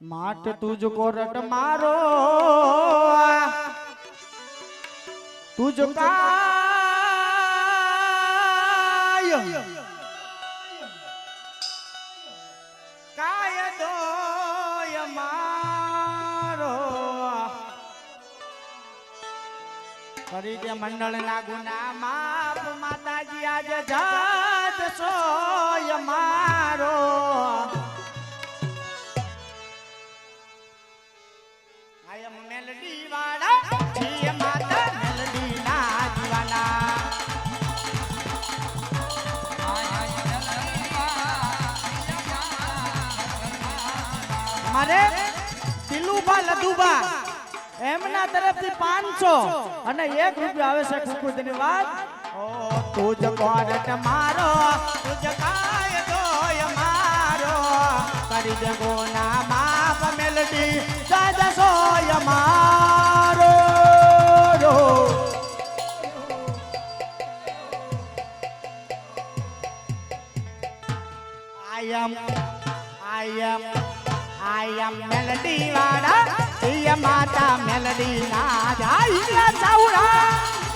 માટ તુજ કોરટ મારો તુજ કાય કાય દોય મારો. કરી દે મંડળ ના ગુના માપ માતાજી આજ જાત સોય મારો. એમના તરફથી પાંચસો અને એક રૂપિયો આવે છે તેની વાત. તુજ કોરટ મારો, તુજ કાય મારો. કરી જગો ગોના માપ મેલડી દાદા સોય મારો am, I am melody વાળા પ્રિય માતા મેલડી ના જાય સાઉડા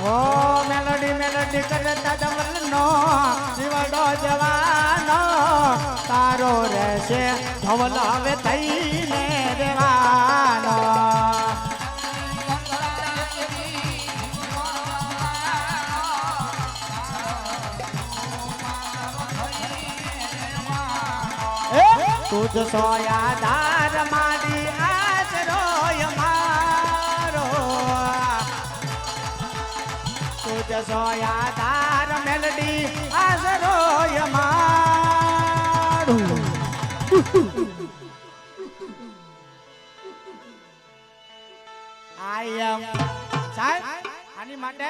ઓ મેલોડી કરે દાદા જવલનો જીવડો જવાનો તારો રહેશે ધવલ હવે થઈને રેવાનો તુજ સોયા ધાર માડી તુજ સોયા તાર મેલડી આશરોય મારું આઈ એમ સાહેબ, આની માટે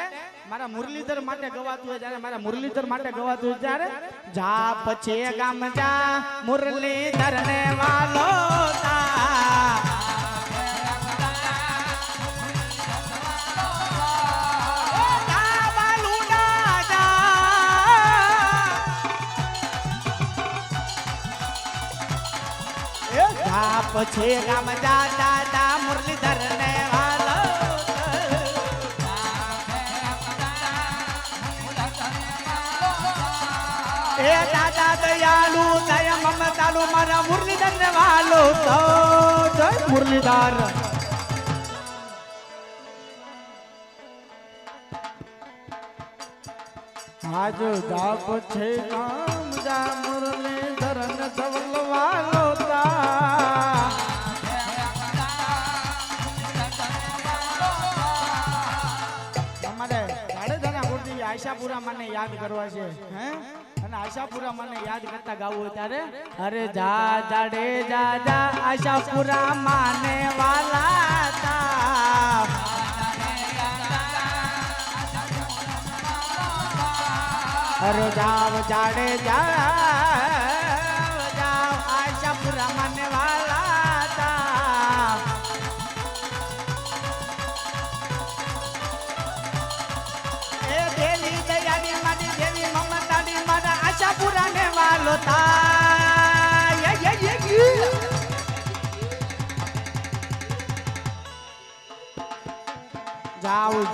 મારા મુરલીધર માટે ગવાતું હોય જ્યારે મારા મુરલીધર માટે ગવાતું હોય ત્યારે જા પછી ગામ જા મુરલીધર ને વાલો તા જા પછી ગામ જા દાદા મુરલીધર ને વાલો એ દાદા મારા મુરલીધર ને તો. જય મુરલીધર. આજ દાપ છે કામ જા મુરલીધર ને આશાપુરા મને યાદ કરવા છે, હે? અને આશાપુરા મને યાદ કરતા ગાવું ત્યારે? અરે જા જાડે જા જા આશાપુરા માને વાલા તા. અરે જાવ, જાડે જાવ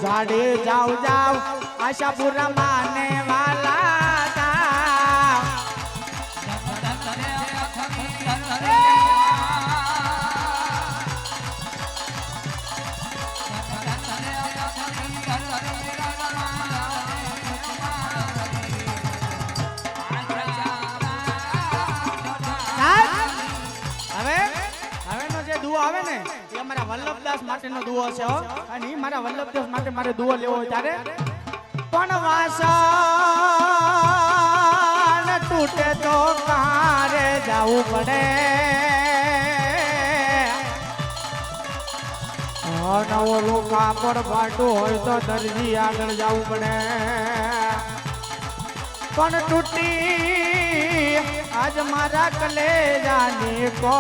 જાડે જાવ જાવ આશાપુરા માને દુવો આવે ને? એ અમારા વલ્લભદાસ માટેનો દુવો છે અને એ મારા વલ્લભદાસ માટે મારે દુવો લેવો હોય ત્યારે? પણ વાસણ તૂટે તો કારે જવું પડે. નવો કાપડ ફાટું હોય તો દરજી આગળ જવું પડે. પણ તૂટી આજ મારા કલેજાની કો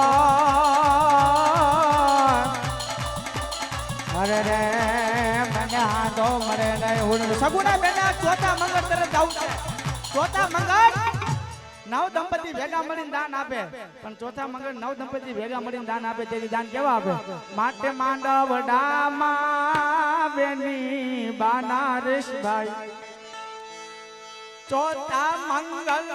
સગુના બેના ચોથા મંગળ તરફ જાવું છે. ચોથા મંગળ? નવ દંપતી ભેગા મળીને દાન આપે. પણ ચોથા મંગળ નવ દંપતી ભેગા મળીને દાન આપે, તેથી દાન કેવા આપે? માટે માંડવ ડામા બેની બાના રેશભાઈ ચોથા મંગળ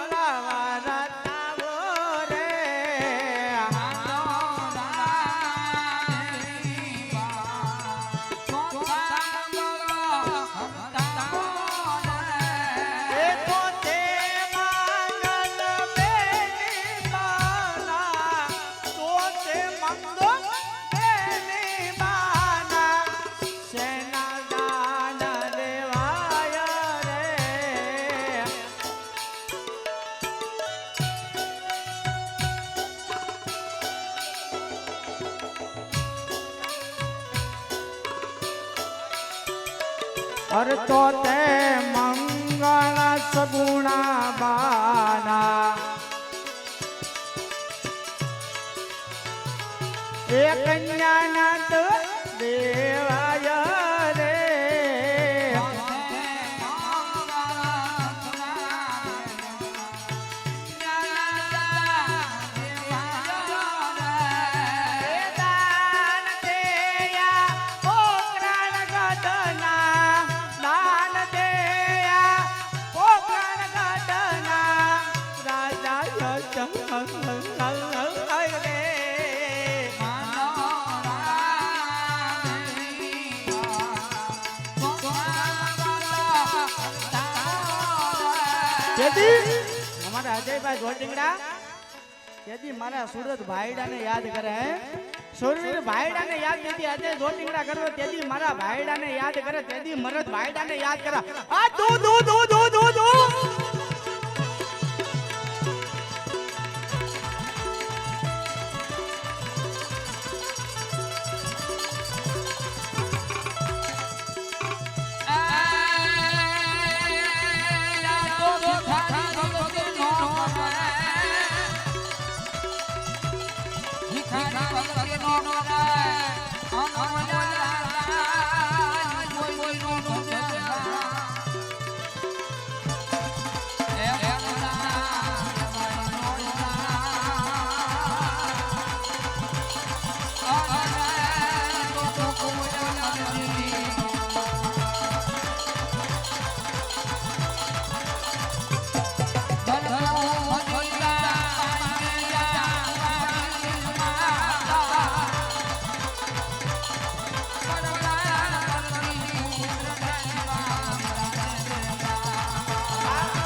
અરે તો તે મંગળ સગુણા બાના એ કન્યાનાથ દેવાય તેથી અમારા અજયભાઈ જોટીંગડા તેથી મારા સુરત ભાઈડાને યાદ કરે, હે? સુરવીર ભાઈડાને યાદ તેથી અજય જોટીંગડા કરો તેથી મારા ભાઈડાને યાદ કરે તેથી મરદ ભાઈડાને યાદ કરે. આ દૂધ દુ.